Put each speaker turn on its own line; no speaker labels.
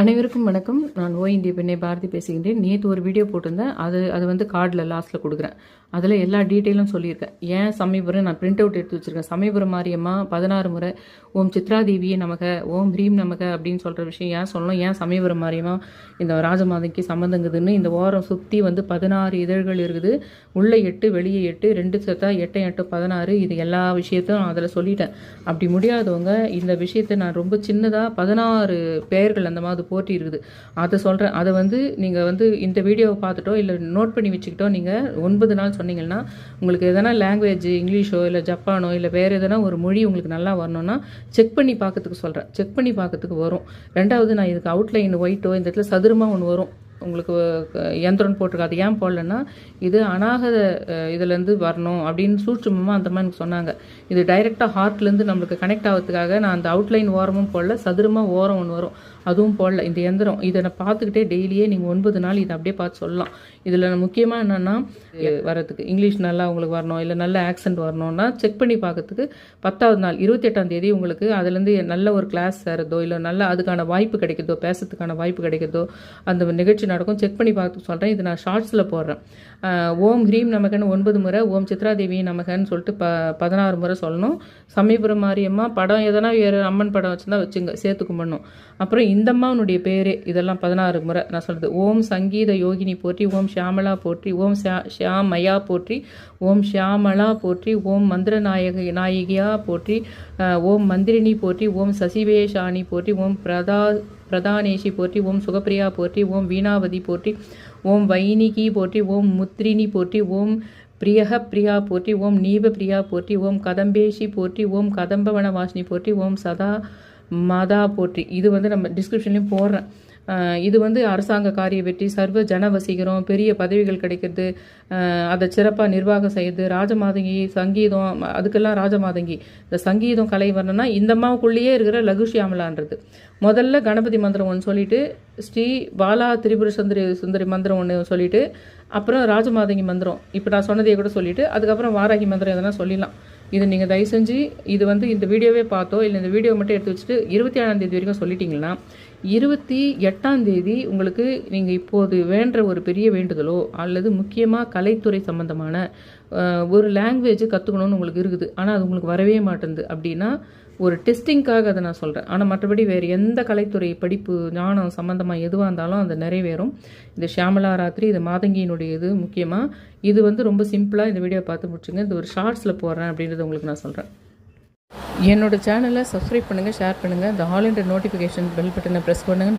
அனைவருக்கும் வணக்கம். நான் ஓ இந்திய பெண்ணை பாரதி பேசுகின்றேன். நேற்று ஒரு வீடியோ போட்டிருந்தேன். அது அது வந்து கார்டில் லாஸ்ட்டில் கொடுக்குறேன். அதில் எல்லா டீட்டெயிலும் சொல்லியிருக்கேன். ஏன் சமயபுரம் நான் பிரிண்ட் அவுட் எடுத்து வச்சுருக்கேன். சமயபுரம் மாரியம்மா பதினாறு முறை ஓம் சித்ராதேவியே நமக ஓம் ஹ்ரீம் நமக அப்படின்னு சொல்கிற விஷயம் ஏன் சொல்லணும்? ஏன் சமயபுரம் மாரியம்மா இந்த ராஜமாதைக்கு சம்மந்தங்குதுன்னு இந்த ஓரம் சுற்றி வந்து பதினாறு இதழ்கள் இருக்குது. உள்ளே எட்டு வெளியே எட்டு ரெண்டு சத்தா எட்டு எட்டு பதினாறு. இது எல்லா விஷயத்தையும் நான் அதில் சொல்லிட்டேன். அப்படி முடியாதவங்க இந்த விஷயத்தை நான் ரொம்ப சின்னதாக பதினாறு பெயர்கள் அந்த மாதிரி போட்டி இருக்குது அதை சொல்கிறேன் அதை வந்து நீங்கள் வந்து இந்த வீடியோவை பார்த்துட்டோ இல்லை நோட் பண்ணி வச்சுக்கிட்டோ நீங்கள் ஒன்பது நாள் சொன்னீங்கன்னா உங்களுக்கு எதனா லாங்குவேஜ் இங்கிலீஷோ இல்லை ஜப்பானோ இல்லை வேறு எதனா ஒரு மொழி உங்களுக்கு நல்லா வரணும்னா செக் பண்ணி பார்க்கறதுக்கு சொல்கிறேன் செக் பண்ணி பார்க்கறதுக்கு வரும். ரெண்டாவது நான் இதுக்கு அவுட்லைன் ஒயிட்டோ இந்த இடத்துல சதுரமாக ஒன்று வரும். உங்களுக்கு அஹ், போட்டிருக்கு. அது ஏன் போடலன்னா இது அநாகத இதுலேருந்து வரணும் அப்படின்னு சூட்சுமமாக அந்த மாதிரி எனக்கு சொன்னாங்க. இது டைரெக்டாக ஹார்ட்லேருந்து நம்மளுக்கு கனெக்ட் ஆகிறதுக்காக நான் அந்த அவுட்லைன் ஓரமும் போடல சதுரமாக ஓரம் ஒன்று வரும். அதுவும் போடல இந்த எந்திரம் இதை நான் பார்த்துக்கிட்டே டெய்லியே நீங்கள் ஒன்பது நாள் இதை அப்படியே பார்த்து சொல்லலாம். இதில் முக்கியமாக என்னென்னா வரதுக்கு இங்கிலீஷ் நல்லா உங்களுக்கு வரணும் இல்லை நல்ல ஆக்சென்ட் வரணும்னா செக் பண்ணி பார்க்கறதுக்கு பத்தாவது நாள் இருபத்தெட்டாம் தேதி உங்களுக்கு அதுலேருந்து நல்ல ஒரு கிளாஸ் சேரதோ இல்லை நல்ல அதுக்கான வாய்ப்பு கிடைக்கிறதோ பேசுறதுக்கான வாய்ப்பு கிடைக்கிறதோ அந்த நிகழ்ச்சி நடக்கும். செக் பண்ணி பார்த்து சொல்கிறேன் இது நான் ஷார்ட்ஸில் போடுறேன். ஓம் ஹ்ரீம் நமகன்னு ஒன்பது முறை ஓம் சித்ராதேவி நமகன்னு சொல்லிட்டு ப பதினாறு முறை சொல்லணும். சமயபுரம் மாரியம்மா படம் எதனா வேறு அம்மன் படம் வச்சுருந்தா வச்சுங்க சேர்த்து கும்பிடணும். அப்புறம் இந்த அம்மாவனுடைய பேரே இதெல்லாம் பதினாறு முறை நான் சொல்கிறது ஓம் சங்கீத யோகினி போற்றி ஓம் ஷியாமலா போற்றி ஓம் ஷியா ஷியாமயா போற்றி ஓம் ஷியாமலா போற்றி ஓம் மந்திர நாயக நாயகியா போற்றி ஓம் மந்திரினி போற்றி ஓம் சசிவேஷாணி போற்றி ஓம் பிரதா பிரதானேஷி போற்றி ஓம் சுகப்பிரியா போற்றி ஓம் வீணாவதி போற்றி ஓம் வைனிகி போற்றி ஓம் முத்ரினி போற்றி ஓம் பிரியக பிரியா போற்றி ஓம் நீப பிரியா போற்றி ஓம் கதம்பேஷி போற்றி ஓம் கதம்பவன வாசினி போற்றி ஓம் சதா மாதா போற்றி. இது வந்து நம்ம டிஸ்கிரிப்ஷன்லேயும் போடுறேன். இது வந்து அரசாங்க காரிய வெற்றி சர்வ ஜன வசீகரம் பெரிய பதவிகள் கிடைக்கிறது அதை சிறப்பாக நிர்வாகம் செய்யுது ராஜமாதங்கி சங்கீதம் அதுக்கெல்லாம் ராஜமாதங்கி இந்த சங்கீதம் கலை வரணும்னா இந்த அம்மாவுக்குள்ளேயே இருக்கிற லகுஷியாமலான்றது முதல்ல கணபதி மந்திரம் ஒன்று சொல்லிட்டு ஸ்ரீ பாலா திரிபுர சுந்தரி சுந்தரி மந்திரம் ஒன்று சொல்லிட்டு அப்புறம் ராஜமாதங்கி மந்திரம் இப்போ நான் சொன்னதையே கூட சொல்லிவிட்டு அதுக்கப்புறம் வாராகி மந்திரம் எதனா சொல்லிடலாம். இது நீங்கள் தயவு செஞ்சு இது வந்து இந்த வீடியோவே பார்த்தோ இல்லை இந்த வீடியோ மட்டும் எடுத்து வச்சுட்டு இருபத்தி ஏழாம் தேதி வரைக்கும் சொல்லிட்டீங்கன்னா இருபத்தி எட்டாம் தேதி உங்களுக்கு நீங்கள் இப்போது வேண்ட ஒரு பெரிய வேண்டுதலோ அல்லது முக்கியமாக கலைத்துறை சம்பந்தமான ஒரு லாங்குவேஜ் கற்றுக்கணும்னு உங்களுக்கு இருக்குது. ஆனால் அது உங்களுக்கு வரவே மாட்டேங்குது. அப்படின்னா ஒரு டெஸ்டிங்காக அதை நான் சொல்கிறேன் ஆனால் மற்றபடி வேறு எந்த கலைத்துறை படிப்பு ஞானம் சம்மந்தமாக எதுவாக இருந்தாலும் அது நிறைவேறும். இந்த ஷியாமலா ராத்திரி இது மாதங்கியினுடைய இது முக்கியமாக இது வந்து ரொம்ப சிம்பிளாக இந்த வீடியோ பார்த்து முடிச்சுங்க. இது ஒரு ஷார்ட்ஸில் போடுறேன் அப்படின்றத உங்களுக்கு நான் சொல்கிறேன் என்னோடய சேனலை சப்ஸ்கிரைப் பண்ணுங்கள் ஷேர் பண்ணுங்கள் இந்த ஆல் இண்டியா நோட்டிஃபிகேஷன் பெல் பட்டனை ப்ரெஸ் பண்ணுங்கள்